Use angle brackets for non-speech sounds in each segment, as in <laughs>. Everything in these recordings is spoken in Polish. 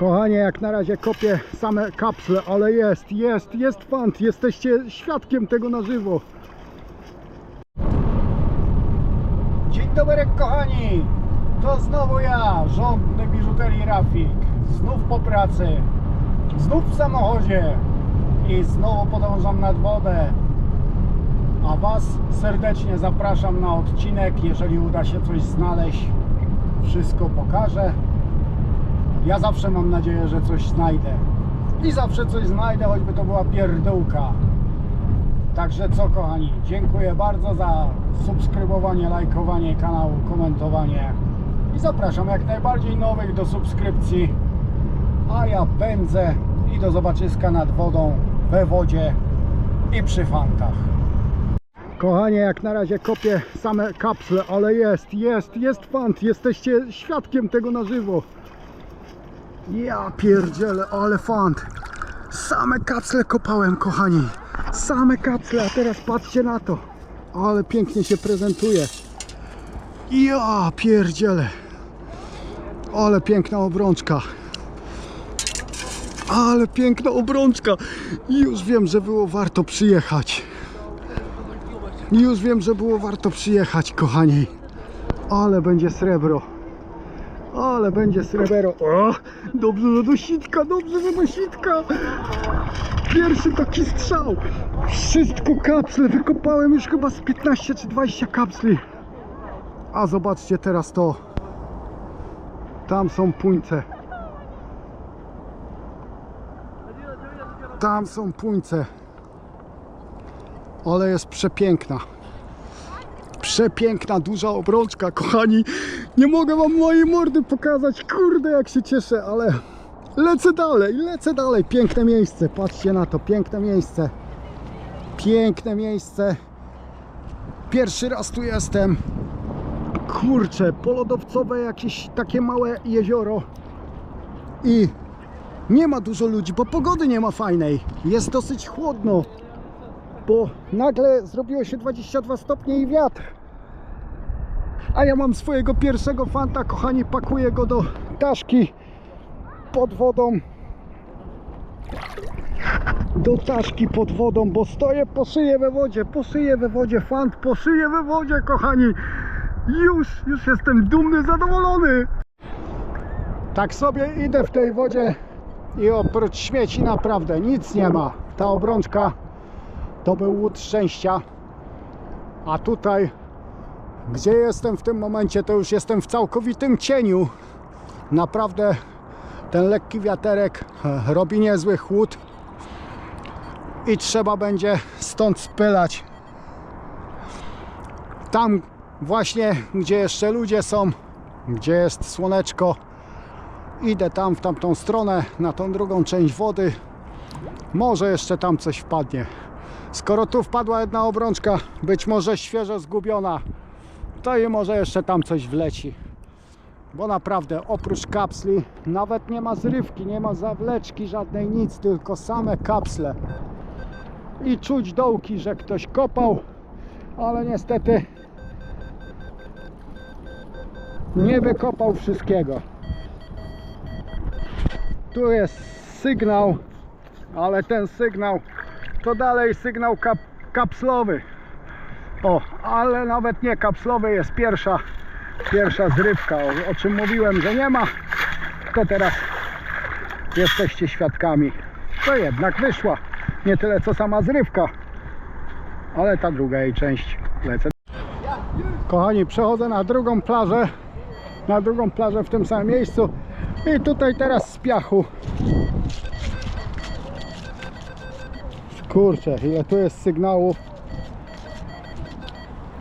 Kochanie, jak na razie kopię same kapsle, ale jest, jest, jest fant. Jesteście świadkiem tego na żywo. Dzień dobry kochani, to znowu ja, rządny biżuterii Rafik. Znów po pracy, znów w samochodzie i znowu podążam nad wodę. A Was serdecznie zapraszam na odcinek, jeżeli uda się coś znaleźć, wszystko pokażę. Ja zawsze mam nadzieję, że coś znajdę. I zawsze coś znajdę, choćby to była pierdółka. Także co kochani, dziękuję bardzo za subskrybowanie, lajkowanie kanału, komentowanie. I zapraszam jak najbardziej nowych do subskrypcji. A ja pędzę i do zobaczyska nad wodą, we wodzie i przy fantach. Kochanie, jak na razie kopię same kapsle, ale jest, jest, jest fant. Jesteście świadkiem tego na żywo. Ja pierdzielę, ale fant. Same kapsle kopałem, kochani. Same kapsle, a teraz patrzcie na to. Ale pięknie się prezentuje. Ja pierdzielę. Ale piękna obrączka. Ale piękna obrączka. Już wiem, że było warto przyjechać. Już wiem, że było warto przyjechać, kochani. Ale będzie srebro. Ale będzie srebro. O, dobrze, że do sitka, dobrze, że do sitka. Pierwszy taki strzał. Wszystko kapsle. Wykopałem już chyba z 15 czy 20 kapsli. A zobaczcie teraz to. Tam są puńce. Tam są puńce. Ale jest przepiękna. Przepiękna, duża obrączka, kochani. Nie mogę wam mojej mordy pokazać. Kurde, jak się cieszę, ale lecę dalej, lecę dalej. Piękne miejsce, patrzcie na to, piękne miejsce. Piękne miejsce. Pierwszy raz tu jestem. Kurczę, polodowcowe jakieś takie małe jezioro. I nie ma dużo ludzi, bo pogody nie ma fajnej. Jest dosyć chłodno bo nagle zrobiło się 22 stopnie i wiatr. A ja mam swojego pierwszego fanta, kochani, pakuję go do taszki pod wodą. Do taszki pod wodą, bo stoję po szyję we wodzie, po szyję we wodzie, fant po szyję we wodzie, kochani. Już, już jestem dumny, zadowolony. Tak sobie idę w tej wodzie i oprócz śmieci naprawdę nic nie ma. Ta obrączka to był łód szczęścia. A tutaj, gdzie jestem w tym momencie, to już jestem w całkowitym cieniu. Naprawdę ten lekki wiaterek e, robi niezły chłód i trzeba będzie stąd spylać. Tam właśnie, gdzie jeszcze ludzie są, gdzie jest słoneczko, idę tam w tamtą stronę, na tą drugą część wody. Może jeszcze tam coś wpadnie. Skoro tu wpadła jedna obrączka, być może świeżo zgubiona, to i może jeszcze tam coś wleci. Bo naprawdę oprócz kapsli nawet nie ma zrywki, nie ma zawleczki żadnej, nic, tylko same kapsle. I czuć dołki, że ktoś kopał, ale niestety nie wykopał wszystkiego. Tu jest sygnał, ale ten sygnał to dalej sygnał kap kapslowy. O, ale nawet nie kapslowy jest pierwsza, pierwsza zrywka, o, o czym mówiłem, że nie ma. To teraz jesteście świadkami. To jednak wyszła. Nie tyle co sama zrywka, ale ta druga jej część lecę. Kochani, przechodzę na drugą plażę. Na drugą plażę w tym samym miejscu. I tutaj teraz z piachu Kurczę, ile tu jest sygnałów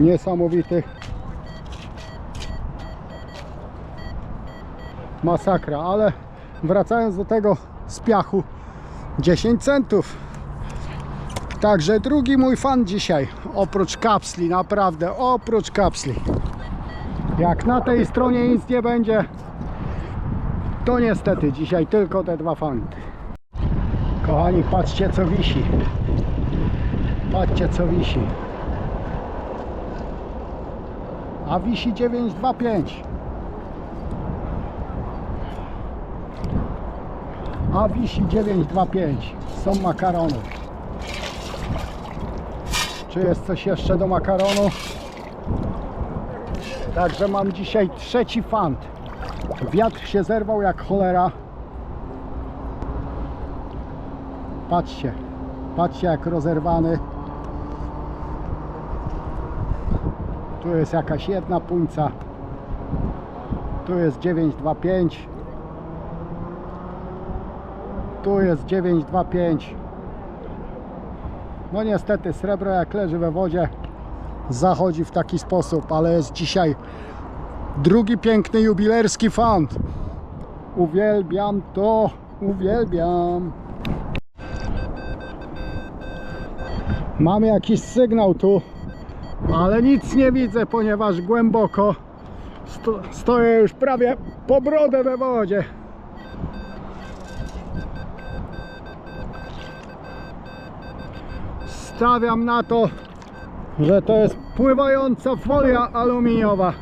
niesamowitych. Masakra, ale wracając do tego z piachu 10 centów. Także drugi mój fan dzisiaj, oprócz kapsli, naprawdę, oprócz kapsli. Jak na tej stronie nic nie będzie, to niestety dzisiaj tylko te dwa fanty. Kochani, patrzcie co wisi. Patrzcie co wisi. A wisi 925. a wisi 925. Są makarony. Czy jest coś jeszcze do makaronu? Także mam dzisiaj trzeci fant. Wiatr się zerwał jak cholera. Patrzcie, patrzcie jak rozerwany. Tu jest jakaś jedna puńca. Tu jest 925. Tu jest 925. No niestety srebro jak leży we wodzie zachodzi w taki sposób, ale jest dzisiaj drugi piękny jubilerski fant. Uwielbiam to, uwielbiam. Mamy jakiś sygnał tu, ale nic nie widzę, ponieważ głęboko sto, stoję już prawie po brodę we wodzie. Stawiam na to, że to jest pływająca folia aluminiowa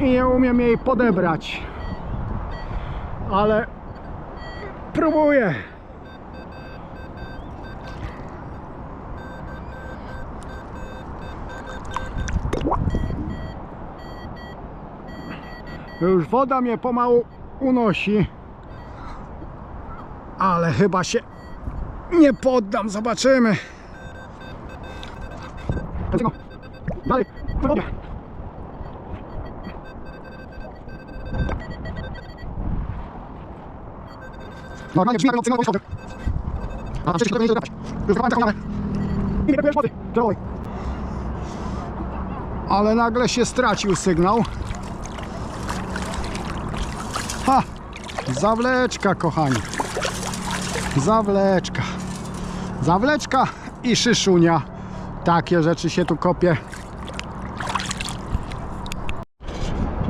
i nie umiem jej podebrać. Ale próbuję. Już woda mnie pomału unosi. Ale chyba się nie poddam. Zobaczymy. Dalej. Normalnie brzmi jak na wojskowy. A przecież to nie jest Już kopałem taką nie wody. Ale nagle się stracił sygnał. Zawleczka, kochani. Zawleczka. Zawleczka i szyszunia. Takie rzeczy się tu kopie.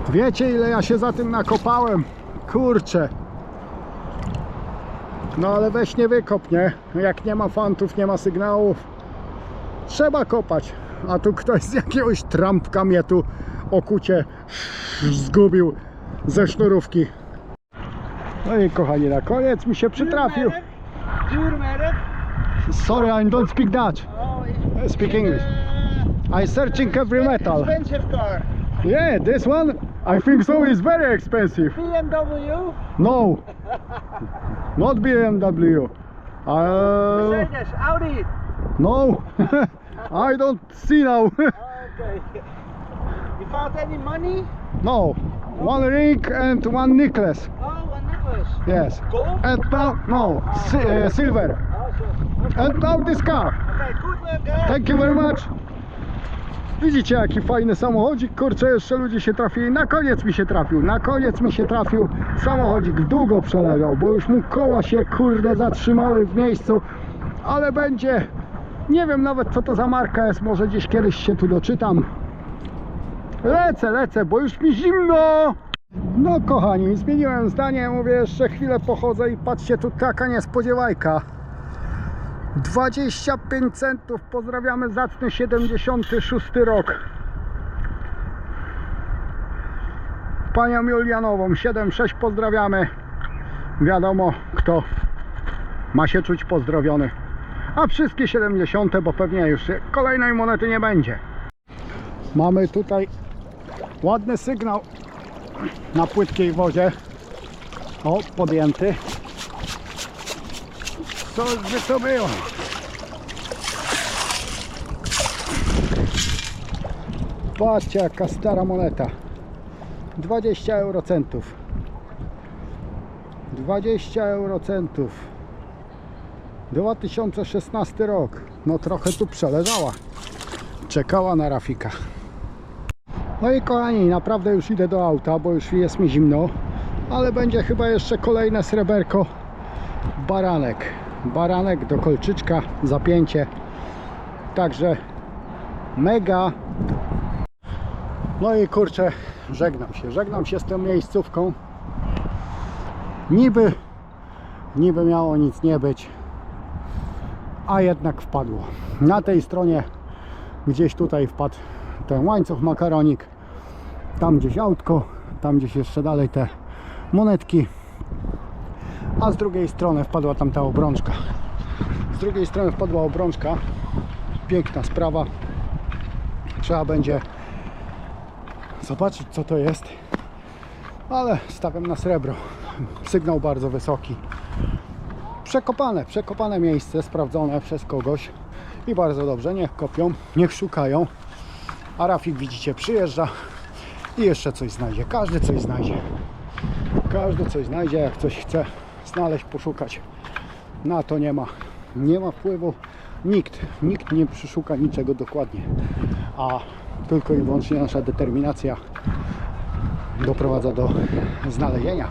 Wiecie ile ja się za tym nakopałem? Kurczę. No ale weź nie wykop, nie? Jak nie ma fantów, nie ma sygnałów. Trzeba kopać. A tu ktoś z jakiegoś trampka mnie tu okucie zgubił ze sznurówki. No i kochani, na koniec mi się przytrafił. Sorry, I don't speak Dutch. Speak English. I searching every metal. Expensive car. Yeah, this one I think so is very expensive. BMW, No, not BMW. Uh, Mercedes, Audi. no, <laughs> I don't see now. <laughs> Okay. You found any money? no, one ring and one necklace. Yes, Gold? and now no si uh, silver. And now this car. Okay, good work, guys. Thank you very much. Widzicie jaki fajny samochodzik, kurczę jeszcze ludzie się trafili, na koniec mi się trafił, na koniec mi się trafił samochodzik, długo przeleżał, bo już mu koła się kurde zatrzymały w miejscu, ale będzie, nie wiem nawet co to za marka jest, może gdzieś kiedyś się tu doczytam. Lecę, lecę, bo już mi zimno! No kochani, zmieniłem zdanie, mówię jeszcze chwilę pochodzę i patrzcie, tu taka niespodziewajka. 25 centów, pozdrawiamy zacny 76 rok. Panią Julianową 7-6 pozdrawiamy. Wiadomo kto ma się czuć pozdrowiony. A wszystkie 70, bo pewnie już kolejnej monety nie będzie. Mamy tutaj ładny sygnał na płytkiej wodzie. O, podjęty. Co by to było? Patrzcie jaka stara moneta 20 eurocentów 20 eurocentów 2016 rok no trochę tu przeleżała czekała na Rafika no i kochani naprawdę już idę do auta bo już jest mi zimno ale będzie chyba jeszcze kolejne sreberko. Baranek. Baranek do kolczyczka zapięcie. Także mega. No i kurczę żegnam się. Żegnam się z tą miejscówką. Niby niby miało nic nie być a jednak wpadło. Na tej stronie gdzieś tutaj wpadł ten łańcuch makaronik tam gdzieś autko tam gdzieś jeszcze dalej te monetki a z drugiej strony wpadła tam ta obrączka. Z drugiej strony wpadła obrączka. Piękna sprawa. Trzeba będzie zobaczyć co to jest. Ale stawiam na srebro. Sygnał bardzo wysoki. Przekopane, przekopane miejsce, sprawdzone przez kogoś. I bardzo dobrze, niech kopią, niech szukają. A Rafik widzicie przyjeżdża i jeszcze coś znajdzie. Każdy coś znajdzie. Każdy coś znajdzie, jak coś chce znaleźć, poszukać. Na to nie ma, nie ma wpływu. Nikt, nikt nie przeszuka niczego dokładnie. A tylko i wyłącznie nasza determinacja doprowadza do znalezienia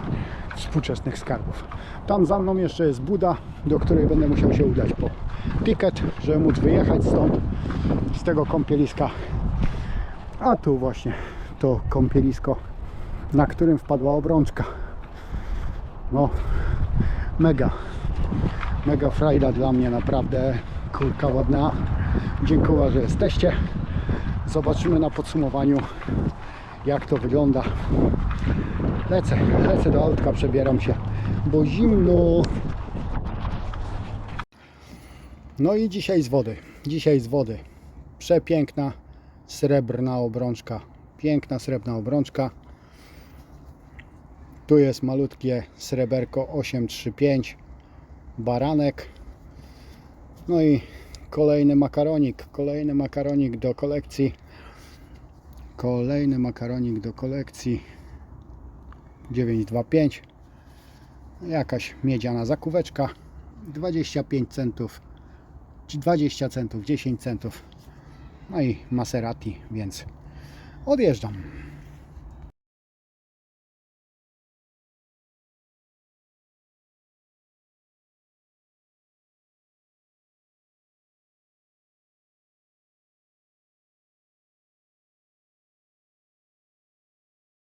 współczesnych skarbów. Tam za mną jeszcze jest Buda, do której będę musiał się udać po ticket, żeby móc wyjechać stąd, z tego kąpieliska. A tu właśnie to kąpielisko, na którym wpadła obrączka. No, mega, mega frajda dla mnie, naprawdę kurka ładna. Dziękuję, że jesteście. Zobaczymy na podsumowaniu, jak to wygląda. Lecę, lecę do autka, przebieram się, bo zimno. No i dzisiaj z wody, dzisiaj z wody. Przepiękna srebrna obrączka. Piękna srebrna obrączka. Tu jest malutkie sreberko 835 baranek. No i kolejny makaronik, kolejny makaronik do kolekcji. Kolejny makaronik do kolekcji 925. Jakaś miedziana zakóweczka 25 centów, 20 centów, 10 centów. No i Maserati, więc odjeżdżam.